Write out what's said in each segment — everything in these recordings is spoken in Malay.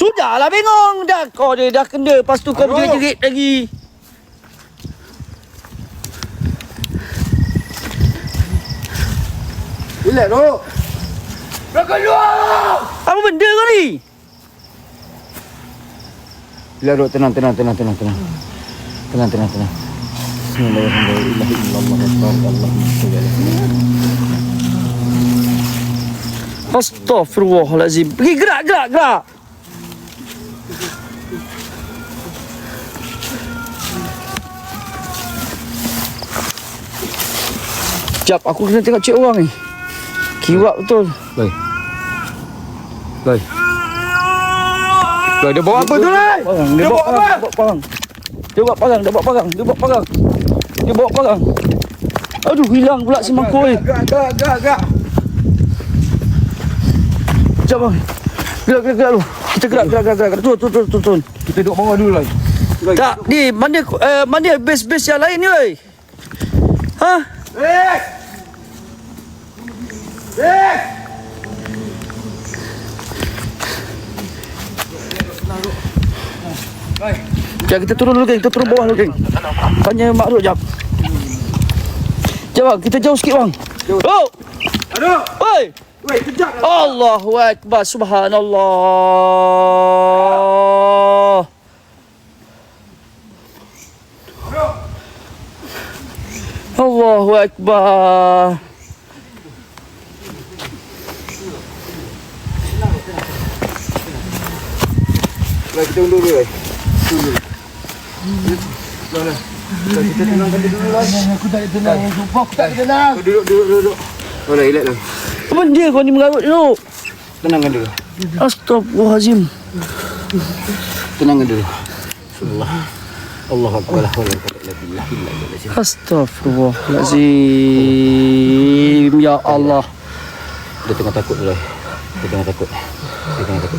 Sudahlah bengong dah kau dia dah kena lepas tu kau Aduh. jerit-jerit lagi. Relax tu. Belakang luar. Apa benda kau ni? Relax tu. Tenang, tenang, tenang, tenang, tenang. Tenang, tenang, tenang. Bismillahirrahmanirrahim. Astaghfirullahalazim. Pergi gerak gerak gerak. Jap, aku kena tengok cik orang ni. Kiwak betul. Baik. Baik. Baik, dia bawa apa tu, Lai? Dia bawa apa? Dia bawa parang. Dia bawa parang, dia bawa parang, dia bawa parang. Dia bawa parang. Aduh, hilang pula si mangkuk ni. Gerak, gerak, gerak, gerak. Jap bang. Gerak, gerak, gerak dulu. Kita gerak, gerak, gerak, gerak. Turun, turun, turun, turun. Kita duduk bawah dulu, Lai. Lai. Tak, ni mana eh, mana base-base yang lain ni, oi? Ha? Eh! Eh! Jap, kita turun dulu, geng. Kita turun bawah dulu, geng. Tanya Mak Ruk, jap. Jap, bang. Kita jauh sikit, bang. Oh! Aduh! Oi! Weh, kejap. Allahu Akbar Subhanallah Allahu Akbar Lai, kita undur dulu, Lai. Undur. Lai. Lai, kita tenangkan dia dulu, Lai. Aku tak tenang. Aku tak tenang. Duduk, duduk, duduk. Oh, Lai, relax, Lai. Apa dia kau ni mengarut dulu Tenangkan dulu. Astagfirullahaladzim Tenangkan dulu. Allah. Allah Akbar. Illa billah. Astagfirullahaladzim Ya Allah Dia tengah takut tu, Lai. Dia tengah takut. Dia tengah takut.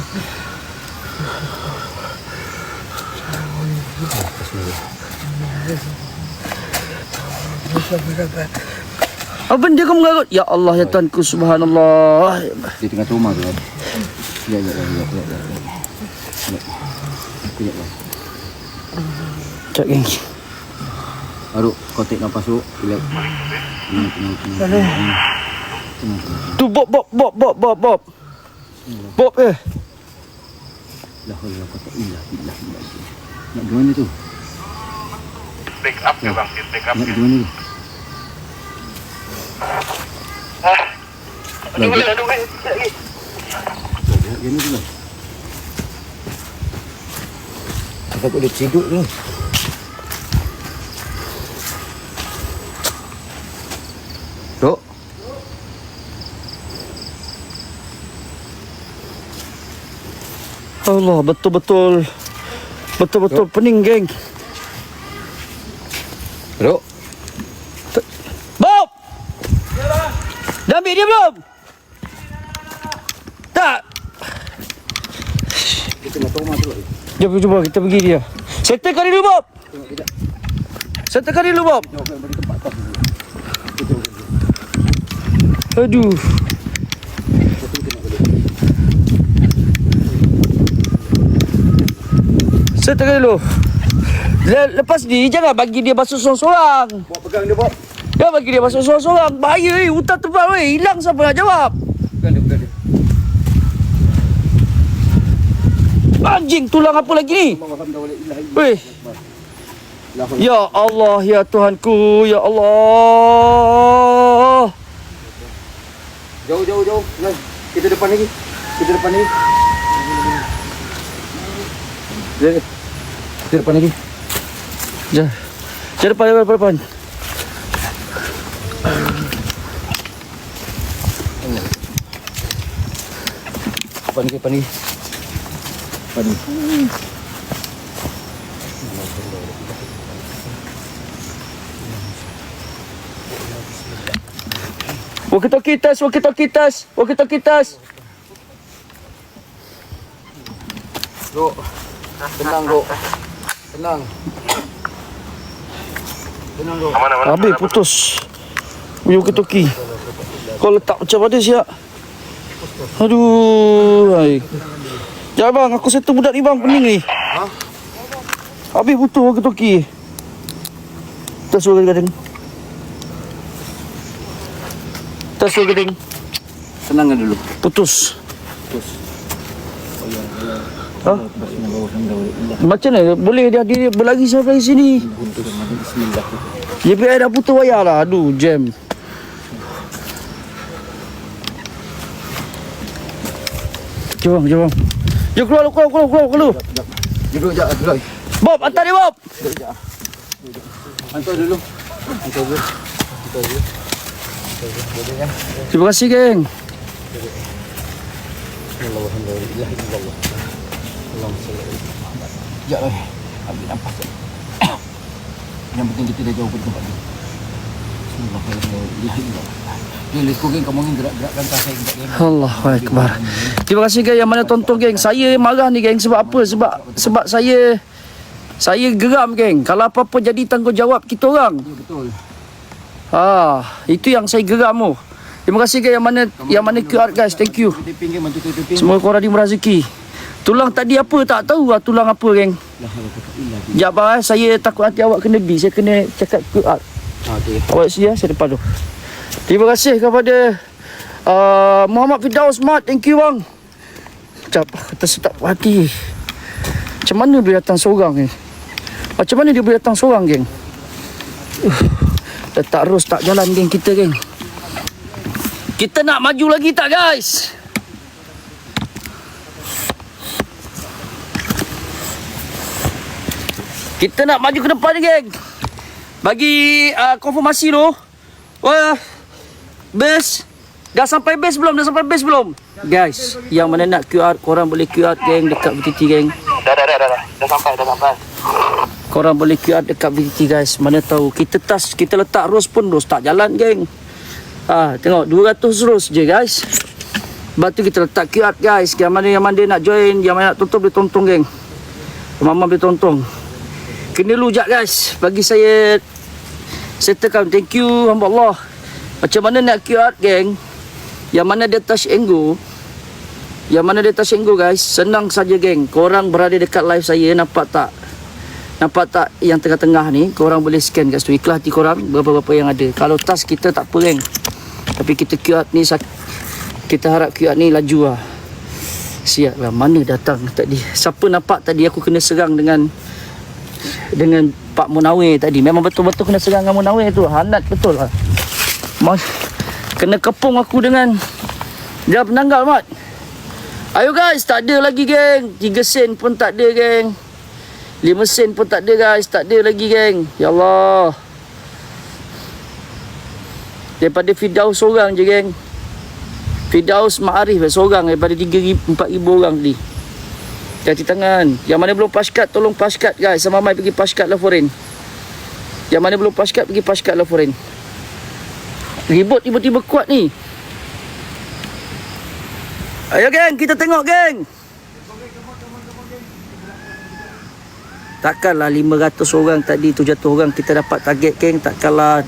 Apa benda kau mengarut Ya Allah ya Tuhanku Subhanallah Dia tengah trauma tu, Lai. Ya, ya, ya, ya, ya, ya. Kejap. Sekejap geng Aruk, kau take nafas tu. Relax. Tenang, tenang, tenang. Tenang, tenang. Tu Bob Bob Bob Bob Bob Bob Bob eh La hawla wa la quwwata illa billah. Nak di mana tu? Up ke bang, pick up Nak ke. di mana tu? Aduh, aduh, aduh, aduh. Dia ni tu lah. Aku takut dia ciduk tu. Dok. Allah betul-betul Betul-betul pening geng Dok. Bob Dah ambil dia belum? Tak Kita nak trauma tu lah. Jom cuba kita pergi dia Settlekan dia dulu Bob. Settlekan dia dulu Bob. Aduh balik. Settlekan dulu Le- Lepas ni jangan bagi dia basuh sorang-sorang Bawa pegang dia, bawa. Jangan bagi dia basuh sorang-sorang Bahaya eh Hutan tebal weh Hilang siapa nak jawab Pegang dia, pegang dia. Anjing tulang apa lagi ni. Weh. Ya Allah ya Tuhanku Ya Allah Jauh, jauh, jauh. Lai, kita depan lagi. Kita depan lagi. Kita depan lagi. Jangan Jangan depan depan depan, depan Depan lagi, depan lagi. Depan lagi. Walkie-talkie test Walkie-talkie test Walkie-talkie test Duk. Tenang, Duk. Tenang. Tenang, Duk. Mana, mana, Habis mana, putus Punya walkie-talkie Kau letak macam mana siap Aduh hai. Ya bang, aku settle budak ni bang, pening ni. Ha? Habis butuh walkie-talkie. Tak suruh gading. Tak suruh gading. Tenangkan dulu. Putus. Ha? Macam mana? Boleh dia dia berlari sampai sini. JPI dah putus wayar lah. Aduh, jam. Jom, jom. Jom keluar, keluar, keluar, keluar, keluar. Duduk jap, duduk. Bob, hantar dia, Bob. Hantar dulu. Hantar dulu. Terima kasih, geng. Sekejap lah. Ambil nafas. Yang penting kita dah jauh dari tempat ni. Bismillahirrahmanirrahim. Dia let's go geng. Kamu ingin gerak-gerakkan tas saya sekejap geng. Allah Akbar. Terima kasih geng yang mana tonton geng. Saya marah ni geng sebab apa? Sebab sebab saya saya geram geng. Kalau apa-apa jadi tanggungjawab kita orang. Ya, betul. Ha, itu yang saya geram tu. Terima kasih geng yang mana yang mana QR guys. Thank you. Semoga korang dimurah rezeki. Tulang tadi apa tak tahu lah tulang apa geng. Sekejap bang eh. Saya takut nanti awak kena B. Saya kena cakap QR. Ha, okey. Awak sedia saya depan tu. Terima kasih kepada uh, Muhammad Firdaus Mat. Thank you bang. Sekejap, sedap hati. Macam mana boleh datang seorang ni? Macam mana dia boleh datang seorang geng? Uh, letak ros tak jalan geng kita geng. Kita nak maju lagi tak guys? Kita nak maju ke depan ni geng. Bagi uh, konfirmasi tu. Wah. Base. Dah sampai base belum? Dah sampai base belum? Guys, yang mana nak QR, korang boleh QR geng dekat VTT geng. Dah, dah, dah, dah, dah. Dah sampai, dah sampai. Korang boleh QR dekat VTT guys. Mana tahu kita tas kita letak ros pun ros tak jalan geng. Ha, tengok 200 ros je guys. Lepas tu kita letak QR guys. Yang mana yang mana nak join, yang mana nak tonton boleh tonton geng. Mama boleh tonton. Kena lu jap guys. Bagi saya settlekan. Thank you hamba Allah. Macam mana nak QR geng? Yang mana dia touch and go? Yang mana dia touch and go guys? Senang saja geng. Korang berada dekat live saya nampak tak? Nampak tak yang tengah-tengah ni Korang boleh scan kat situ Ikhlas hati korang Berapa-berapa yang ada Kalau tas kita tak apa geng Tapi kita QR ni Kita harap QR ni laju lah Siap lah Mana datang tadi Siapa nampak tadi Aku kena serang dengan Dengan Pak Munawir tadi Memang betul-betul kena serang dengan Munawir tu Hanat betul lah Mas, Kena kepung aku dengan Dia penanggal mat. Ayo guys Tak ada lagi geng. 3 sen pun tak ada geng. 5 sen pun tak ada guys. Tak ada lagi geng. Ya Allah. Daripada Firdaus seorang je geng. Firdaus Ma'arif seorang Daripada 3,000 4,000 orang tadi. Hati tangan. Yang mana belum paskat Tolong paskat guys. Sama Mai pergi paskat lah foreign. Yang mana belum paskat Pergi paskat lah foreign Ribut tiba-tiba kuat ni. Ayo geng. Kita tengok geng. Takkanlah 500 orang tadi 700 orang. Kita dapat target geng. Takkanlah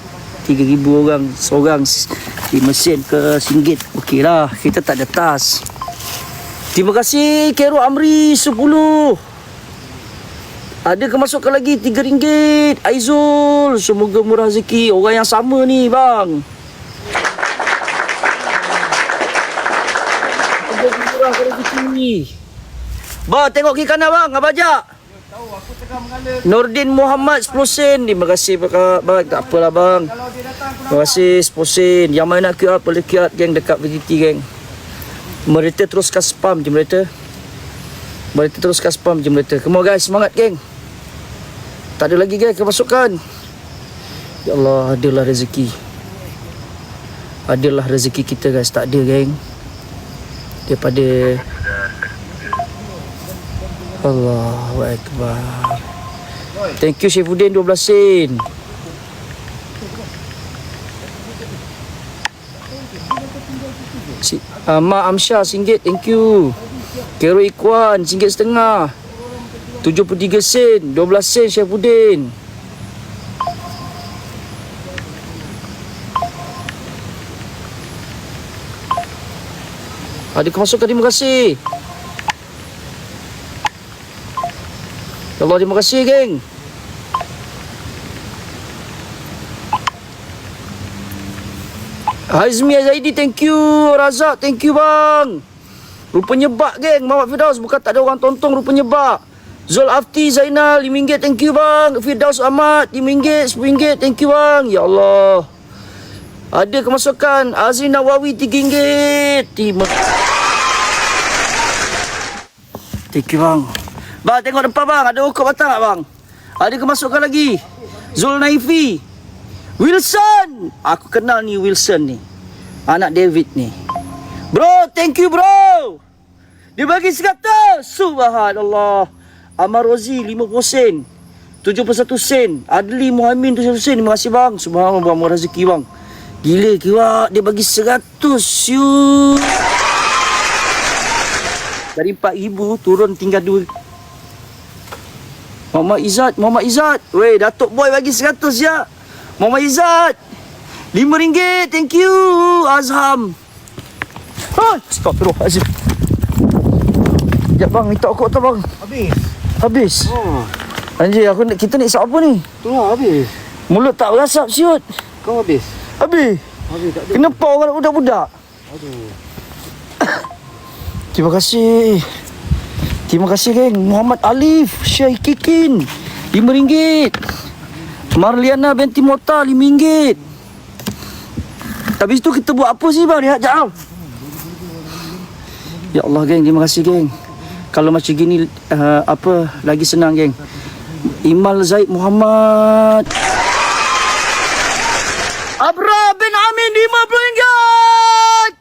3000 orang seorang 5 sen ke singgit. Okey lah kita tak ada tas. Terima kasih Kero Amri 10 Ada kemasukan lagi 3 ringgit Aizul? Semoga murah rezeki. Orang yang sama ni bang Semoga murah rezeki Bang tengok kiri kanan bang Abang Ajak Nordin Muhammad 10 sen. Terima kasih Pak bang. Tak apalah bang. Terima kasih 10 sen. Yang mana nak QR Boleh QR geng Dekat VTT geng. Mereka teruskan spam je mereka Mereka teruskan spam je mereka Come on guys Semangat geng. Tak ada lagi geng Kemasukan. Ya Allah Adalah rezeki. Adalah rezeki kita guys. Tak ada geng. Daripada Allahu Akbar. Thank you Syefuddin 12 sen. Si, uh, Mak Amsyah singgit Thank you. Kero Ikwan singgit setengah. 73 sen 12 sen Syefuddin Ada kemasukan terima kasih Allah terima kasih geng. Hazmi Zaidi thank you. Razak thank you bang. Rupanya bak geng. Muhammad Firdaus bukan tak ada orang tonton rupanya bak. Zul Afti Zainal RM5 thank you bang. Firdaus Ahmad RM5 RM10 thank you bang. Ya Allah. Ada kemasukan Azrin Nawawi RM3 Terima Thank you bang Bang tengok depan bang. Ada okop batang tak bang? Ada kemasukan lagi. Zul Naifi Wilson. Aku kenal ni Wilson ni. Anak David ni. Bro thank you bro. Dia bagi 100 Subhanallah. Amar Rozi 50 sen. 71 sen. Adli Muhammad 71 sen. Terima kasih bang. Subhanallah bang. Rezeki bang. Gila kira Dia bagi 100 Syuk Dari 4,000 Turun tinggal 2 Muhammad Izzat Muhammad Izzat. Weh Datuk Boy bagi 100 ya. Muhammad Izzat RM5 Thank you Azham. Ah, Astagfirullahaladzim. Sekejap bang Minta okok tu bang. Habis. Habis? Oh, Anjir aku nak, kita nak isap apa ni? Tu lah habis. Mulut tak berasap siut. Kau habis. Habis? Habis tak ada. Kenapa orang budak-budak? Aduh. Terima kasih Terima kasih geng. Muhammad Alif Syahikikin RM5 Marliana binti Mota RM5 Habis tu kita buat apa sih bang? Lihat jap. Ya Allah geng. Terima kasih geng. Kalau macam gini uh, Apa Lagi senang geng. Imal Zaid Muhammad. Abra bin Amin RM50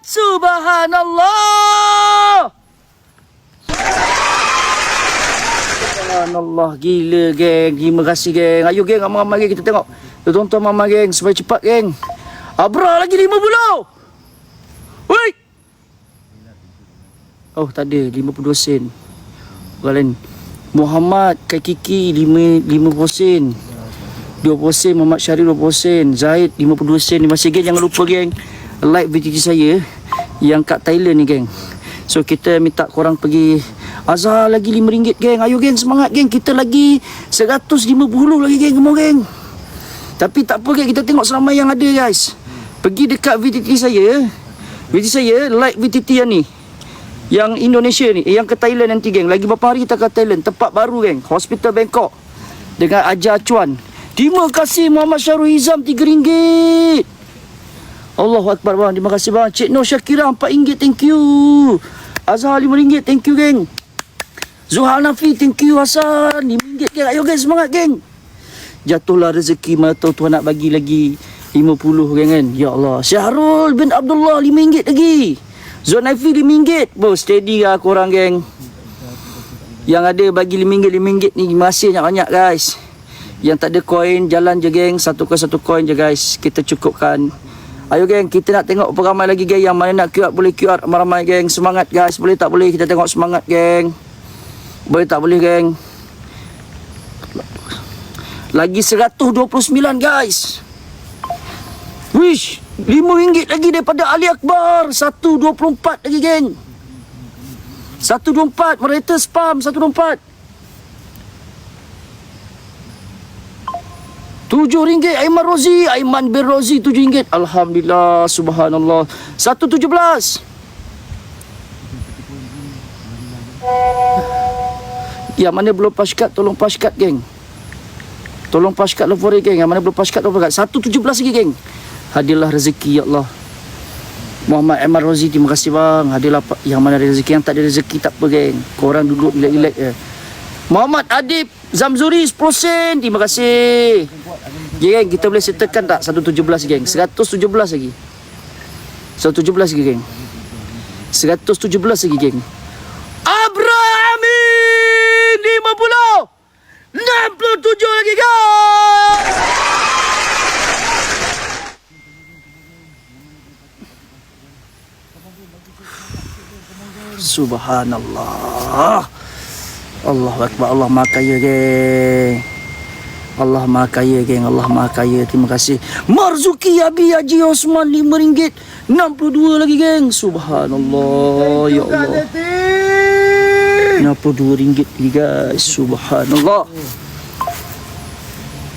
Subhanallah Subhanallah Gila geng. Terima kasih geng. Ayo geng Amal-amal geng. Kita tengok. Tonton Mama geng Supaya cepat geng. Abra lagi RM50 Woi! Oh tak ada. 52 sen. Orang lain. Muhammad Kaki Kiki 5, 50 sen. 20 sen Muhammad Syarif 20 sen. Zaid 52 sen. Kasih geng. Jangan lupa geng. Like video saya Yang kat Thailand ni geng. So kita minta korang pergi Azhar lagi RM5 geng. Ayo geng semangat geng. Kita lagi 150 lagi geng. On geng. Tapi tak apa geng. Kita tengok selama yang ada guys. Pergi dekat VTT saya. VTT saya Like VTT yang ni. Yang Indonesia ni. Eh, Yang ke Thailand nanti geng. Lagi berapa hari kita ke Thailand? Tempat baru geng. Hospital Bangkok. Dengan Ajar Chuan Terima kasih Muhammad Syarul Hizam. RM3 Allahu Akbar bang. Terima kasih bang. Cik Nur Syakira RM4 Thank you. Azhar RM5 Thank you geng Zuhal Nafi Thank you Hasan RM5 geng. Ayo geng semangat geng. Jatuhlah rezeki Mana tahu Tuhan nak bagi lagi 50 geng kan? Ya Allah. Syahrul bin Abdullah RM5 lagi. Zon Naifi RM5 Bro steady lah korang geng. Yang ada bagi RM5 RM5 ni Masih banyak-banyak guys. Yang tak ada koin Jalan je geng. Satu koin satu koin je guys. Kita cukupkan. Ayo geng Kita nak tengok berapa ramai lagi geng. Yang mana nak QR Boleh QR ramai-ramai geng. Semangat guys. Boleh tak boleh Kita tengok semangat geng Boleh tak boleh geng? Lagi 129 guys. Wish RM5 lagi daripada Ali Akbar. 124 lagi geng. 124 Moderator spam 124 Tujuh ringgit Aiman Rozi. Aiman bin Rozi tujuh ringgit. Alhamdulillah Subhanallah. Satu tujuh belas Yang mana belum paskat Tolong paskat geng. Tolong paskat love geng. Yang mana belum paskat love Satu tujuh belas lagi geng. Hadirlah rezeki ya Allah. Muhammad Aiman Rozi Terima kasih bang. Hadirlah yang mana ada rezeki Yang tak ada rezeki tak apa geng. Korang duduk relax-relax je. Muhammad Adib Zamzuri 10 sen. Terima kasih. Ya geng kita boleh settlekan tak? 117 geng. 117 lagi. 117 lagi geng. 117 lagi geng. Abrahamin 50 67 lagi geng Subhanallah. Allah Akbar Allah Maha Kaya geng. Allah Maha Kaya geng. Allah Maha Kaya Terima kasih. Marzuki Abi Haji Osman RM5 62 lagi geng. Subhanallah Ya Allah. Kenapa RM42 ni guys. Subhanallah.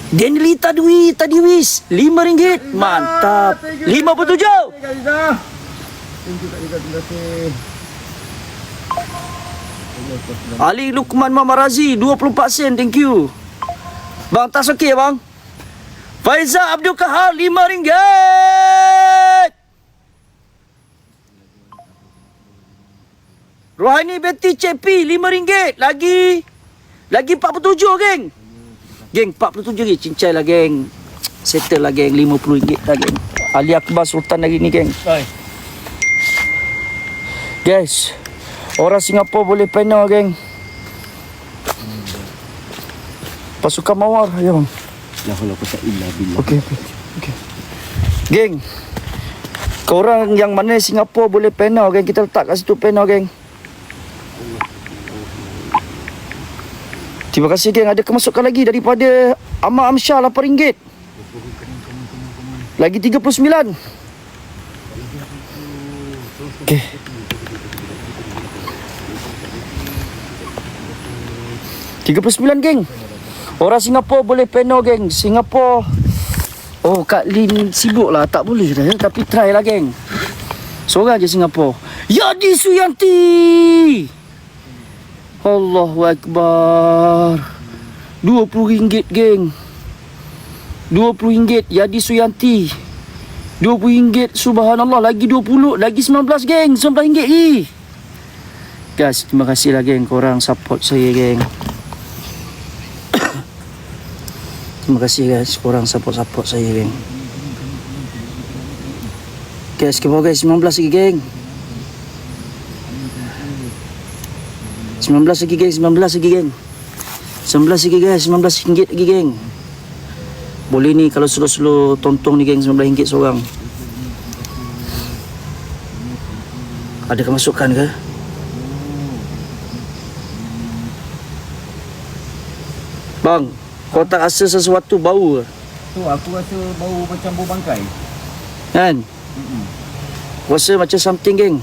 Denlita duit tadi wis. RM5. Mantap. RM57. Terima kasih dah. Thank you Kak Ika. Terima kasih. Ali Lukman Mamarazi 24 sen. Thank you. Bang tas okey bang. Faizal Abdul Kahar RM5. Rohani Betty CP RM5. Lagi lagi 47 geng. Geng 47 lagi cincai lah geng. Settle lah geng RM50 lah geng. Ali Akbar Sultan lagi ni geng. Bye. Guys, orang Singapura boleh panel geng. Pasukan Mawar, ya bang. La haula quwwata illa billah. Okey, okey. Okey. Geng. Korang yang mana Singapura boleh panel geng, kita letak kat situ panel geng. Terima kasih geng, ada kemasukan lagi daripada Ahmad Amsyah RM8. Lagi 39. Okey. Tiga puluh sembilan geng. Orang Singapura boleh panel geng. Singapura. Oh Kak Lin sibuk lah. Tak boleh dah ya Tapi try lah geng. Seorang je Singapura. Yadi Suyanti Allahu Akbar. RM20 geng. RM20 Yadi Suyanti. RM20 Subhanallah. Lagi 20 Lagi 19 geng. RM19 lagi. Guys terima kasih lah geng. Korang support saya geng. Terima kasih guys. Korang support-support saya geng. Guys ke bawah guys 19 lagi geng 19 lagi geng 19 lagi geng 19 lagi guys 19 ringgit lagi geng Boleh ni kalau slow-slow Tontong ni geng 19 ringgit seorang Ada kemasukan ke? Bang, kau tak rasa sesuatu bau ke? Tu aku rasa bau macam bau bangkai. Kan? Rasa macam something geng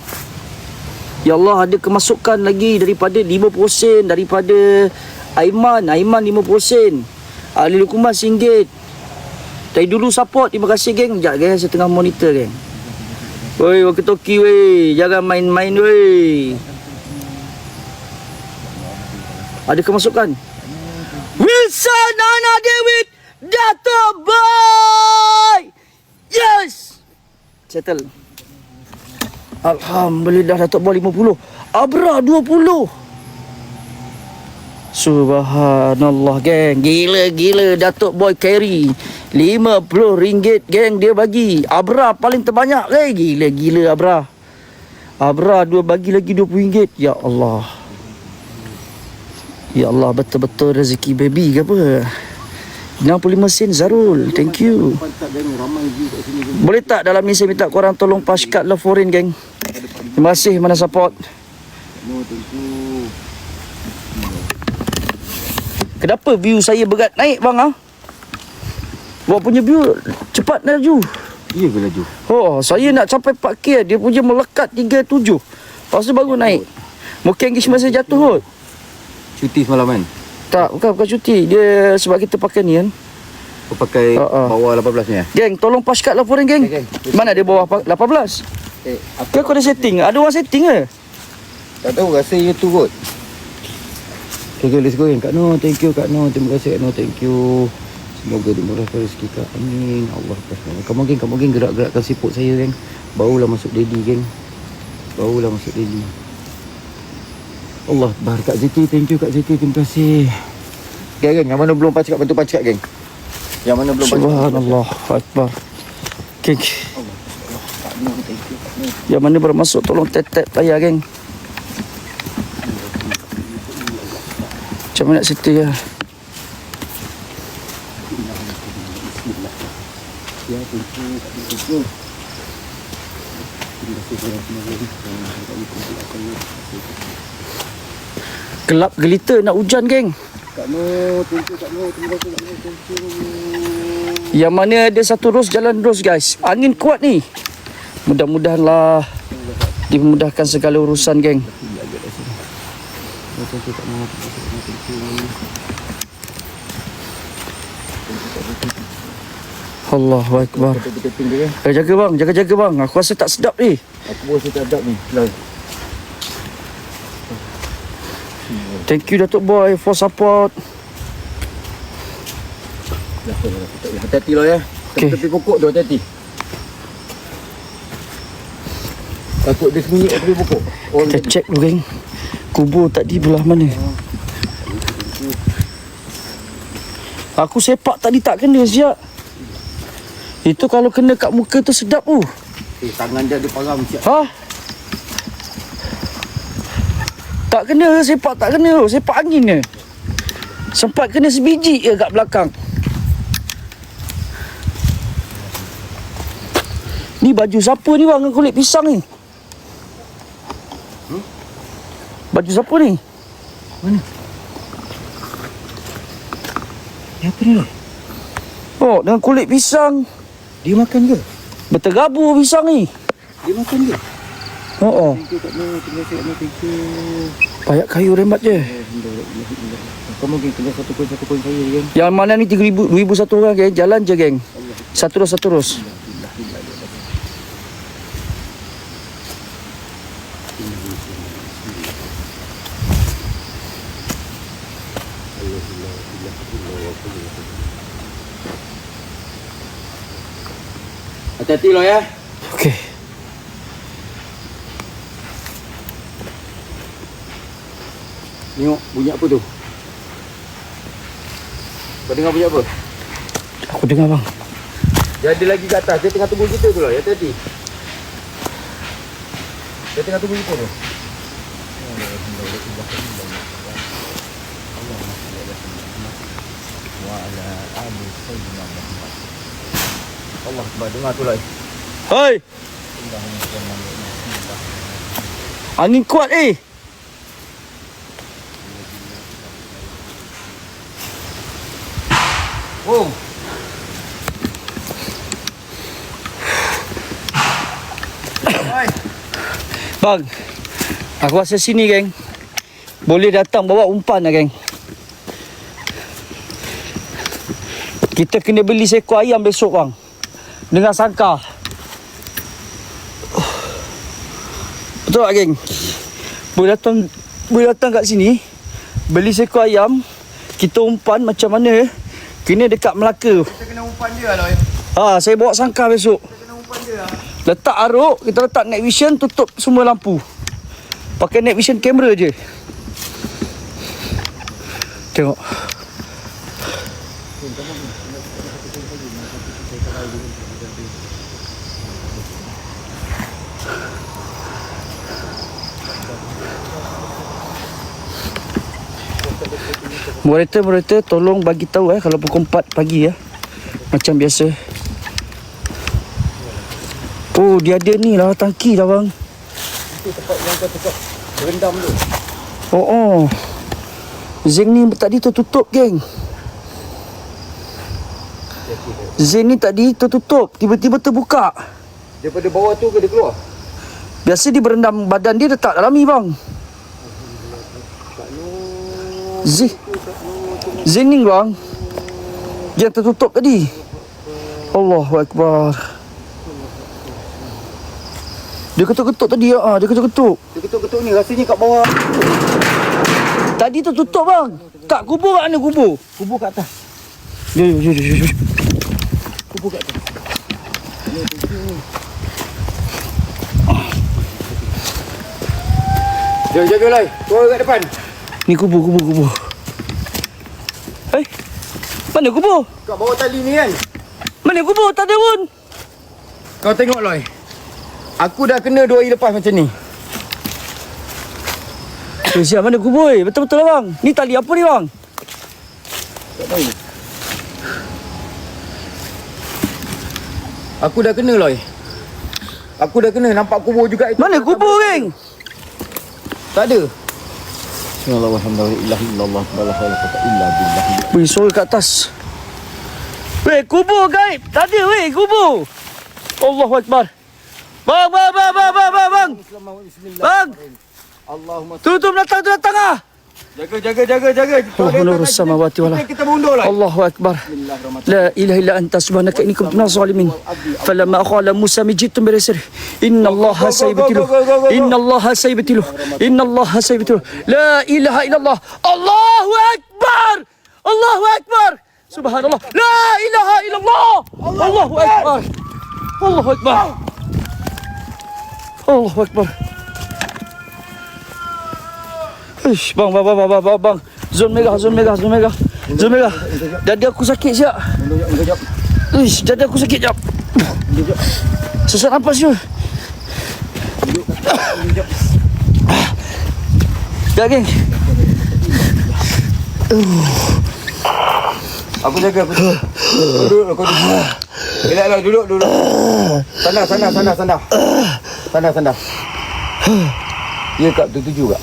Ya Allah ada kemasukan lagi daripada 50% daripada Aiman, Aiman 50%. Ali Lukuman RM1. Dari dulu support, terima kasih geng. Sekejap geng, saya tengah monitor geng. Woi, walkie talkie woi. Jangan main-main woi. Ada kemasukan. Wilson Nana David Dato Boy. Yes. Settle. Alhamdulillah Datuk Boy 50. Abra 20. Subhanallah geng. Gila-gila Datuk Boy carry. RM50 geng dia bagi. Abra paling terbanyak geng. Gila-gila Abra. Abra dua bagi lagi RM20. Ya Allah. Ya Allah betul-betul rezeki baby ke apa? 65 sen Zarul. Thank you. Boleh tak dalam ni saya minta korang tolong pass kat love foreign geng. Terima kasih mana support. Kenapa view saya berat naik bang ah? Buat punya view cepat laju. Iya ke laju? Oh, saya nak capai 4K dia punya melekat 37. Lepas tu baru naik. Mungkin kisah saya jatuh kot. Cuti semalam kan? Tak, bukan bukan cuti. Dia sebab kita pakai ni kan. Kau pakai Ha, ha. bawah 18 ni eh? Geng, tolong pass kat laporan geng. Okey, geng. Mana dia bawah pa- 18? Eh, Ke kau ada setting? Ada orang setting ke? tak tahu rasa you tu kot. Okay, okay, let's go geng. Kak Noh, thank you Kak Noh. Terima kasih Kak Noh, thank you. Semoga dimurahkan rezeki Kak. Amin. Allah Akbar. Kamu geng, kamu geng gerak-gerakkan siput saya geng. Barulah masuk daily geng. Barulah masuk daily. Allah Akbar. Kak Ziti, thank you Kak Ziti. Terima kasih. Geng, geng. Yang mana belum pancak bantu pancak geng. Yang mana belum pancak. Subhanallah Akbar. Geng. Yang mana baru masuk tolong tap-tap layar geng. Macam mana nak settle ya? Gelap gelita nak hujan geng. Terima kasih. Yang mana ada satu ros jalan ros guys. Angin kuat ni. Mudah-mudahanlah dimudahkan segala urusan geng. Allahu Akbar. Eh, jaga bang, jaga-jaga bang. Aku rasa tak sedap ni. Aku saya tak ni. Lai. Thank you Datuk Boy for support. Hati-hati lah ya. Okey. Tepi pokok tu hati-hati. Takut dia sembunyi kat tepi pokok. Oh, Kita check dulu geng. Kubur tadi belah mana? Aku sepak tadi tak kena siap. Itu kalau kena kat muka tu sedap tu. eh, tangan dia ada param siap. Ha? Tak kena sepak tak kena tu. Sepak angin je. Sempat kena sebiji je kat belakang. Ni baju siapa ni bang kulit pisang ni? Baju siapa ni? Ya, apa ni? Oh, dengan kulit pisang. Dia makan ke? Berterabur pisang ni. Dia makan ke? Oh, oh. Payak kayu rembat je. Alhamdulillah. Kamu geng tinggal satu koin satu koin saya geng. Yang mana ni 3000 2000 satu orang geng. Jalan je geng. Satu terus satu terus. Hati-hati loh ya. Okey. Tengok bunyi apa tu? Kau dengar bunyi apa? Aku dengar bang. Dia ada lagi kat atas. Dia tengah tunggu kita tu lah. Hati-hati. Dia tengah tunggu kita tu. Allah Akbar. Dengar tu lah. Hoi. Angin kuat eh. Oh. Bang. Aku rasa sini geng. Boleh datang bawa umpan lah geng. Kita kena beli seekor ayam besok bang. Dengan sangka. Betul tak geng? Boleh datang boleh datang kat sini beli seekor ayam kita umpan macam mana kena dekat Melaka Kita kena umpan dia lah. ha saya bawa sangka besok Kita kena umpan dia lah. Letak aruk, kita letak night vision, tutup semua lampu. Pakai night vision kamera je. Tengok. Moderator, moderator tolong bagi tahu eh kalau pukul 4 pagi ya. Macam biasa. Oh, dia ada ni lah tangki lah bang. Itu tempat yang kau cakap rendam tu. Oh, oh. Zinc ni tadi tertutup, geng. Zinc ni tadi tertutup. Tiba-tiba terbuka. Daripada bawah tu ke dia keluar? Biasa dia berendam badan dia letak dalam ni, bang. Zinc. Zinc ni, bang. Yang tertutup tadi. Allahu Akbar. Dia ketuk-ketuk tadi, ah, dia ketuk-ketuk. Dia ketuk-ketuk ni rasanya kat bawah. Tadi tertutup, bang. Tak, kubur kat mana kubur? Kubur kat atas. Jom, jom, jom, jom, jom. Kubur kat atas. Jom, jom, jom lah. Kau kat depan. Ni kubur, kubur, kubur. Eh, mana kubur? Kat bawah tali ni kan. Mana kubur? Tak ada pun. Kau tengok Loy. Aku dah kena dua hari lepas macam ni. Eh, siap mana kubur? Eh? Betul-betul lah bang. Ni tali apa ni bang? Tak tahu. Aku dah kena Loy. Aku dah kena nampak kubur juga itu. Mana kubur, geng? Tak ada. Bismillahirrahmanirrahim. Weh, suara kat atas. Weh, kubur gaib. Tak ada weh, kubur. Allahu Akbar. Bang, bang, bang, bang, bang, bang, bang. Bang, Allahumma tu tu datang, tu datang ah. Jaga jaga jaga jaga. Allahumma samawati wal ardh. Kita mundur lah. Allahu akbar. La ilaha illa anta subhanaka inni kuntu zalimin. Falamma akhala Musa mijitum birisr. Inna Allaha sayyibtuhu. Inna Allaha sayyibtuhu. Inna Allaha sayyibtuhu. La ilaha illa Allah. Allahu akbar. Allahu akbar. Subhanallah. La ilaha illa Allah. wa akbar. Allahu akbar. Allahu akbar. Allahu akbar. Ish, bang, bang, bang, bang, bang, bang. Zon merah, zon merah, zon merah. Zon merah. Dada aku sakit siap. Ish, dada aku sakit jap. Sesak nafas je. Ya, geng. Aku jaga aku. Duduk, duduk, kau duduk. Elak lah, duduk, duduk. Sana, sana, sana, sana. Sana, sana. Ya, Kak, tujuh Kak.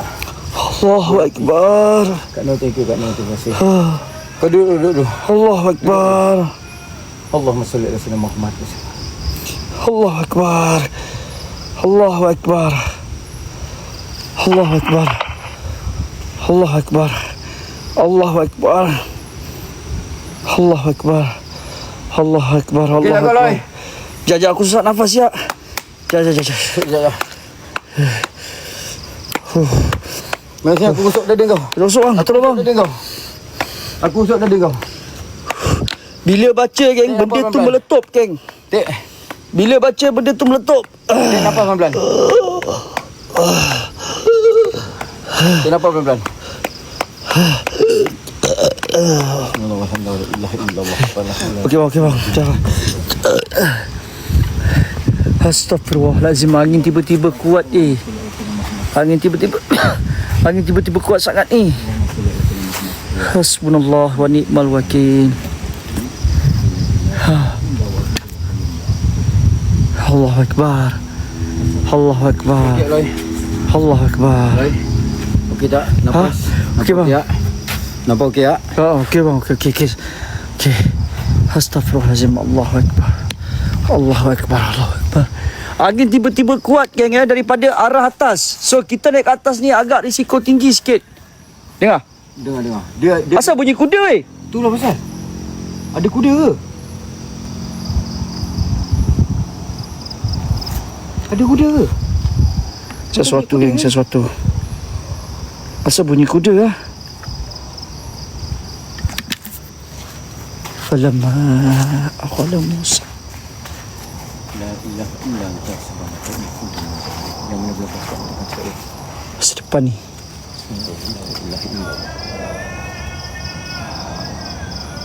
Allahu Akbar. Noh, terima kasih. Kau duduk, duduk, duduk. Allahu Akbar. Allahumma salli ala sayyidina Muhammad. Allahu Akbar. Allahu Akbar. Allahu Akbar. Allahu Akbar. Allahu Akbar. Allahu Akbar. Allahu Akbar. Allahu Akbar. Jajak aku sesak nafas ya. Jajak, jajak. Sekejap, ya. Mari aku gosok dada kau. Rosok bang, tolong bang. Dada kau. Aku gosok dada kau. Bila baca geng, benda apa, tu meletup geng. Tek. Bila baca benda tu meletup. Tek nafas pelan-pelan. Tek nafas pelan-pelan. Allah Alhamdulillah illallah. Okey bang, okey bang. Jangan. Astagfirullahalazim angin tiba-tiba kuat eh. Angin tiba-tiba angin tiba-tiba kuat sangat ni. Hasbunallah wa ni'mal wakil. Ha. Allahu akbar. Allahu akbar. Allahu akbar. Okey tak? Nafas. Ha? Okey, bang. Nampak okey tak? Oh, okey bang, okey okey okey. Okey. Astagfirullahalazim. Allahu akbar. Allahu akbar. Allahu akbar. Angin tiba-tiba kuat geng ya daripada arah atas. So kita naik atas ni agak risiko tinggi sikit. Dengar. Dengar dengar. Dia dia Asal bunyi kuda weh? tu lah pasal. Ada kuda ke? Ada kuda ke? Sesuatu geng, sesuatu. Asal bunyi kuda lah. Falamma aqala Musa. Subhanaka inni kuntu minadh dhalimin. Yang mana boleh dengan saya. Masa depan ni.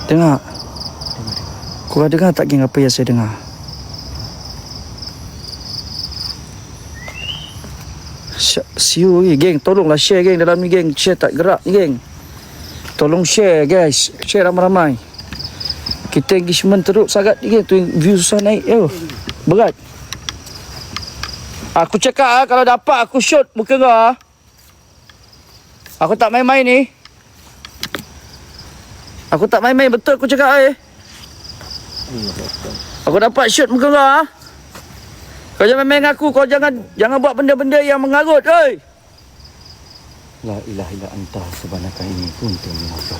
Dengar. Korang dengar tak geng apa yang saya dengar? Siu ni geng Tolonglah share geng Dalam ni geng Share tak gerak ni geng Tolong share guys Share ramai-ramai Kita engagement teruk sangat ni geng view susah naik yo. Berat Aku cakap ah Kalau dapat aku shoot muka kau ah. Aku tak main-main ni Aku tak main-main betul aku cakap eh Aku dapat shoot muka kau ah. Kau jangan main dengan aku Kau jangan Jangan buat benda-benda yang mengarut oi. La ilaha illa anta subhanaka inni kuntu minadh.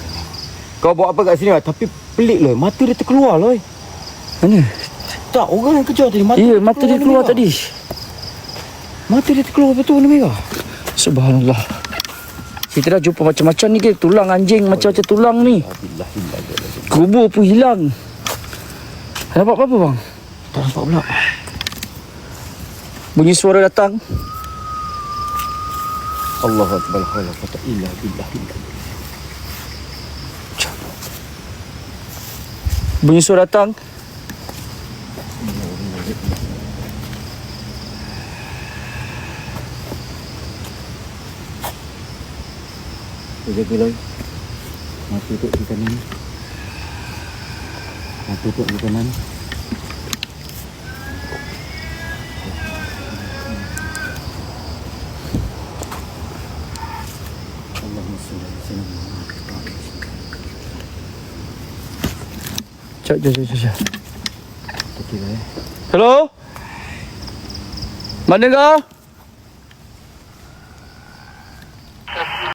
Kau buat apa kat sini? ah? Tapi pelik loh, mata dia terkeluar loh. Mana? Tak, orang yang kejar tadi mata Ya mata dia keluar warna tadi. Mata dia terkeluar betul warna merah. Subhanallah Kita dah jumpa macam-macam ni ke Tulang anjing macam-macam tulang ni. Kubur pun hilang Nampak apa-apa bang? Tak nampak pula. Bunyi suara datang Allah akbar la quwwata illa billah. Bunyi suara datang Kau jaga loh. Mata tutup di kanan. Mata tutup di kanan. Allahumma salli ala sayyidina Muhammad. Sekejap, sekejap, sekejap, sekejap. Okey lah eh. Hello? Mana kau?